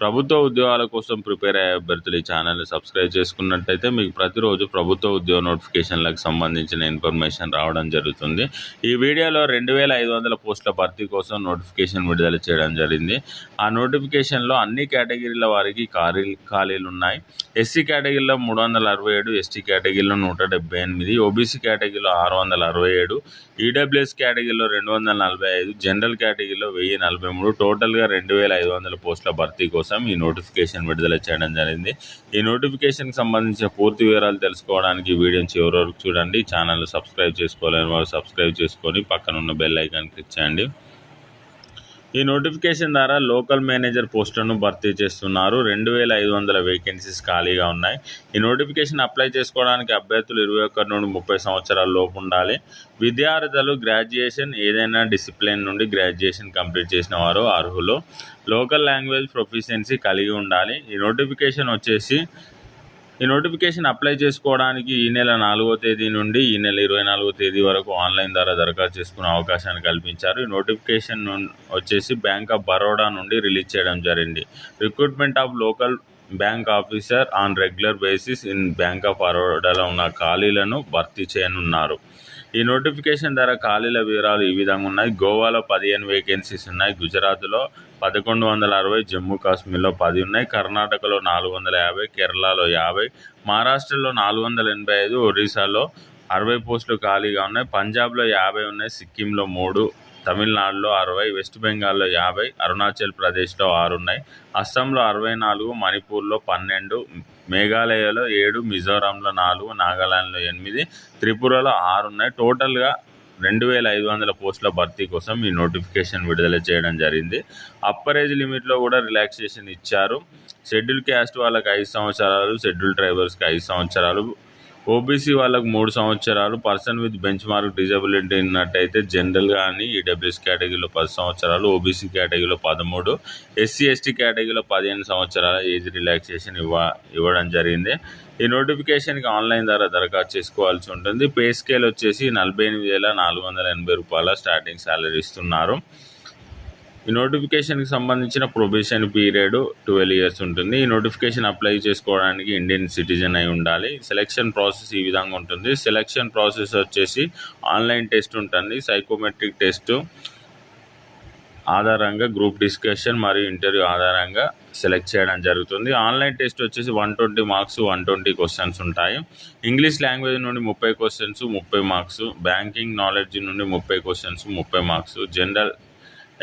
ప్రభుత్వ ఉద్యోగాల కోసం ప్రిపేర్ అయ్యే అభ్యర్థులు ఈ ఛానల్ని సబ్స్క్రైబ్ చేసుకున్నట్టయితే మీకు ప్రతిరోజు ప్రభుత్వ ఉద్యోగ నోటిఫికేషన్లకు సంబంధించిన ఇన్ఫర్మేషన్ రావడం జరుగుతుంది. ఈ వీడియోలో రెండు వేల ఐదు వందల పోస్టుల భర్తీ కోసం నోటిఫికేషన్ విడుదల చేయడం జరిగింది. ఆ నోటిఫికేషన్లో అన్ని కేటగిరీల వారికి ఖాళీ ఖాళీలు ఉన్నాయి ఎస్సీ కేటగిరీలో మూడు వందల అరవై ఏడు ఎస్టీ కేటగిరీలో నూట డెబ్బై ఎనిమిది ఓబీసీ కేటగిరీలో ఆరు వందల అరవై ఏడు ఈడబ్ల్యూఎస్ కేటగిరీలో రెండు వందల నలభై ఐదు జనరల్ కేటగిరీలో వెయ్యి నలభై మూడు టోటల్గా రెండు వేల ఐదు వందల పోస్టుల భర్తీ కోసం ఈ నోటిఫికేషన్ విడుదల చేయడం జరిగింది. ఈ నోటిఫికేషన్కి సంబంధించిన పూర్తి వివరాలు తెలుసుకోవడానికి ఈ వీడియోని చివరి వరకు చూడండి. ఛానల్ సబ్స్క్రైబ్ చేసుకోలేని వారు సబ్స్క్రైబ్ చేసుకొని పక్కన ఉన్న బెల్ ఐకాన్ క్లిక్ చేయండి. ఈ నోటిఫికేషన్ ద్వారా లోకల్ మేనేజర్ పోస్టులను భర్తీ చేస్తున్నారు. రెండు వేల ఐదు వందల వేకెన్సీస్ ఖాళీగా ఉన్నాయి. ఈ నోటిఫికేషన్ అప్లై చేసుకోవడానికి అభ్యర్థులు ఇరవై ఒకటి నుండి ముప్పై సంవత్సరాల లోపు ఉండాలి. విద్యార్థులు గ్రాడ్యుయేషన్ ఏదైనా డిసిప్లిన్ నుండి గ్రాడ్యుయేషన్ కంప్లీట్ చేసిన వారు అర్హులు. లోకల్ లాంగ్వేజ్ ప్రొఫిషియన్సీ కలిగి ఉండాలి. ఈ నోటిఫికేషన్ వచ్చేసి ఈ నోటిఫికేషన్ అప్లై చేసుకోవడానికి ఈ నెల నాలుగో తేదీ నుండి ఈ నెల ఇరవై నాలుగో తేదీ వరకు ఆన్లైన్ ద్వారా దరఖాస్తు చేసుకునే అవకాశాన్ని కల్పించారు. ఈ నోటిఫికేషన్ వచ్చేసి బ్యాంక్ ఆఫ్ బరోడా నుండి రిలీజ్ చేయడం జరిగింది. Recruitment of local bank officer on regular basis in bank of బరోడాలో ఉన్న ఖాళీలను భర్తీ చేయనున్నారు. ఈ నోటిఫికేషన్ ద్వారా ఖాళీల వివరాలు ఈ విధంగా ఉన్నాయి. గోవాలో పదిహేను వేకెన్సీస్ ఉన్నాయి. గుజరాత్లో పదకొండు వందల అరవై జమ్మూ కాశ్మీర్లో పది ఉన్నాయి. కర్ణాటకలో నాలుగు వందల యాభై కేరళలో యాభై మహారాష్ట్రలో నాలుగు వందల ఎనభై ఐదు ఒరిస్సాలో అరవై పోస్టులు ఖాళీగా ఉన్నాయి. పంజాబ్లో యాభై ఉన్నాయి. సిక్కింలో మూడు తమిళనాడులో అరవై వెస్ట్ బెంగాల్లో యాభై అరుణాచల్ ప్రదేశ్లో ఆరు ఉన్నాయి అస్సాంలో అరవై నాలుగు మణిపూర్లో పన్నెండు మేఘాలయలో ఏడు మిజోరాంలో నాలుగు నాగాలాండ్లో ఎనిమిది త్రిపురలో ఆరు ఉన్నాయి టోటల్గా రెండు వేల ఐదు వందల పోస్టుల భర్తీ కోసం ఈ నోటిఫికేషన్ విడుదల చేయడం జరిగింది. అప్పర్ ఏజ్ లిమిట్లో కూడా రిలాక్సేషన్ ఇచ్చారు. షెడ్యూల్ క్యాస్ట్ వాళ్ళకి ఐదు సంవత్సరాలు షెడ్యూల్ ట్రైబర్స్కి ఐదు సంవత్సరాలు ఓబీసీ వాళ్ళకు మూడు సంవత్సరాలు person with bench mark disability ఉన్నట్టయితే జనరల్ కానీ ఈడబ్ల్యూఎస్ కేటగిరీలో పది సంవత్సరాలు ఓబీసీ కేటగిరీలో పదమూడు ఎస్సీ ఎస్టీ కేటగిరీలో పదిహేను సంవత్సరాల ఏజ్ రిలాక్సేషన్ ఇవ్వ ఇవ్వడం జరిగింది. ఈ నోటిఫికేషన్కి ఆన్లైన్ ద్వారా దరఖాస్తు చేసుకోవాల్సి ఉంటుంది. పే స్కేల్ వచ్చేసి నలభై ఎనిమిది వేల నాలుగు వందల ఎనభై రూపాయల స్టార్టింగ్ శాలరీ ఇస్తున్నారు. ఈ నోటిఫికేషన్కి సంబంధించిన ప్రొబేషన్ పీరియడ్ ట్వెల్వ్ ఇయర్స్ ఉంటుంది. ఈ నోటిఫికేషన్ అప్లై చేసుకోవడానికి ఇండియన్ సిటిజన్ అయి ఉండాలి. సెలక్షన్ ప్రాసెస్ ఈ విధంగా ఉంటుంది. సెలక్షన్ ప్రాసెస్ వచ్చేసి ఆన్లైన్ టెస్ట్ ఉంటుంది. సైకోమెట్రిక్ టెస్ట్ ఆధారంగా గ్రూప్ డిస్కషన్ మరియు ఇంటర్వ్యూ ఆధారంగా సెలెక్ట్ చేయడం జరుగుతుంది. ఆన్లైన్ టెస్ట్ వచ్చేసి one twenty marks one twenty questions ఉంటాయి. ఇంగ్లీష్ లాంగ్వేజ్ నుండి ముప్పై క్వశ్చన్స్ ముప్పై మార్క్స్. బ్యాంకింగ్ నాలెడ్జ్ నుండి ముప్పై క్వశ్చన్స్ ముప్పై మార్క్స్. జనరల్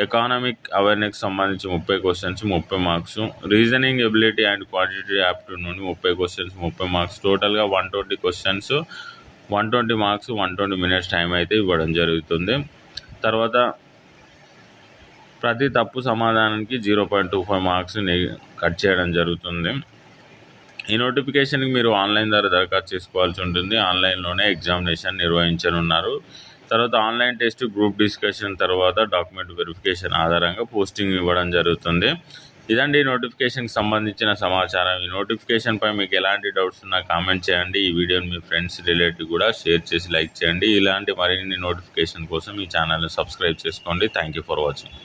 ఎకానమిక్ అవేర్నెస్ సంబంధించి ముప్పై క్వశ్చన్స్ ముప్పై marks reasoning ability and quantity aptitude నుండి ముప్పై క్వశ్చన్స్ ముప్పై మార్క్స్ టోటల్గా one twenty questions one twenty marks one twenty minutes time అయితే ఇవ్వడం జరుగుతుంది. తర్వాత ప్రతి తప్పు సమాధానానికి zero point two five marks cut చేయడం జరుగుతుంది. ఈ నోటిఫికేషన్కి మీరు ఆన్లైన్ ద్వారా దరఖాస్తు చేసుకోవాల్సి ఉంటుంది. ఆన్లైన్లోనే ఎగ్జామినేషన్ నిర్వహించనున్నారు. తర్వాత ఆన్లైన్ టెస్ట్ గ్రూప్ డిస్కషన్ తర్వాత డాక్యుమెంట్ వెరిఫికేషన్ ఆధారంగా పోస్టింగ్ ఇవ్వడం జరుగుతుంది. ఇదండి నోటిఫికేషన్కి సంబంధించిన సమాచారం. ఈ నోటిఫికేషన్పై మీకు ఎలాంటి డౌట్స్ ఉన్నా కామెంట్ చేయండి. ఈ వీడియోని మీ ఫ్రెండ్స్ రిలేటివ్ కూడా షేర్ చేసి లైక్ చేయండి. ఇలాంటి మరిన్ని నోటిఫికేషన్ కోసం ఈ ఛానల్ని సబ్స్క్రైబ్ చేసుకోండి. Thank you for watching.